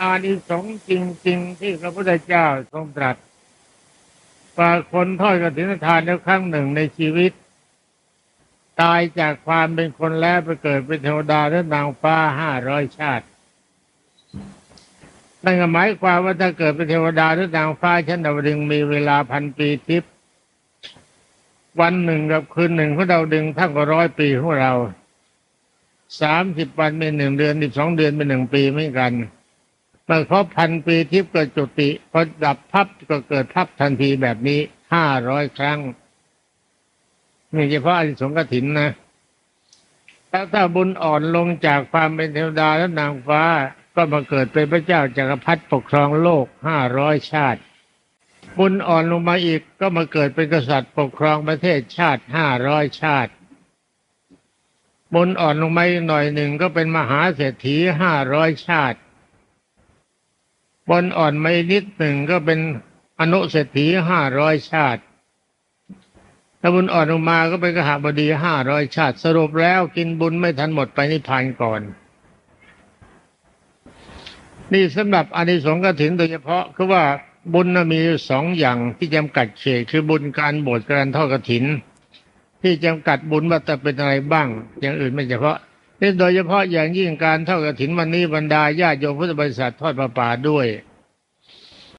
อานิสงส์จริง ๆ ที่พระพุทธเจ้าทรงตรัสว่าคนทอดกฐินทานแล้วครั้งหนึ่งในชีวิต ตายจากความเป็นคนแล้วไปเกิดเป็นเทวดาและนางฟ้าห้าร้อยชาตินั่นหมายความว่าถ้าเกิดเป็นเทวดาหรือนางฟ้าชั้นดาวดึงมีเวลาพันปีทิพย์วันหนึ่งกับคืนหนึ่งของดาวดึงเท่ากับร้อยปีของเราสามสิบวันเป็นหนึ่งเดือนสิบสองเดือนเป็นหนึ่งปีไม่กัน เมื่อครบพันปีทิพย์เกิดจุติพอดับพับก็เกิดพับทันทีแบบนี้ห้าร้อยครั้งนี่เฉพาะอริสงกถินนะแล้วถ้าบุญอ่อนลงจากความเป็นเทวดาและนางฟ้าก็มาเกิดเป็นพระเจ้าจักรพรรดิปกครองโลกห้าร้อยชาติ บุญอ่อนลงมาอีกก็มาเกิดเป็นกษัตริย์ปกครองประเทศชาติห้าร้อยชาติ บุญอ่อนลงมาอีกหน่อยหนึ่งก็เป็นมหาเศรษฐีห้าร้อยชาติ บุญอ่อนไมาอีกนิดหนึ่งก็เป็นอนุเศรษฐีห้าร้อยชาติถ้าบุญอ่อนลงมาก็เป็นกหบดีห้าร้อยชาติ สรุปแล้วกินบุญไม่ทันหมดไปนิพพานก่อน นี่สำหรับอานิสงส์กฐินโดยเฉพาะคือว่าบุญมีสองอย่างที่จำกัดเขตคือบุญการบวชการทอดกฐิน ที่จำกัดบุญว่าจะเป็นอะไรบ้าง อย่างอื่นไม่เฉพาะ โดยเฉพาะอย่างยิ่งการเท่ากฐินวันนี้บรรดาญาติโยมพุทธบริษัททอดประป่าด้วย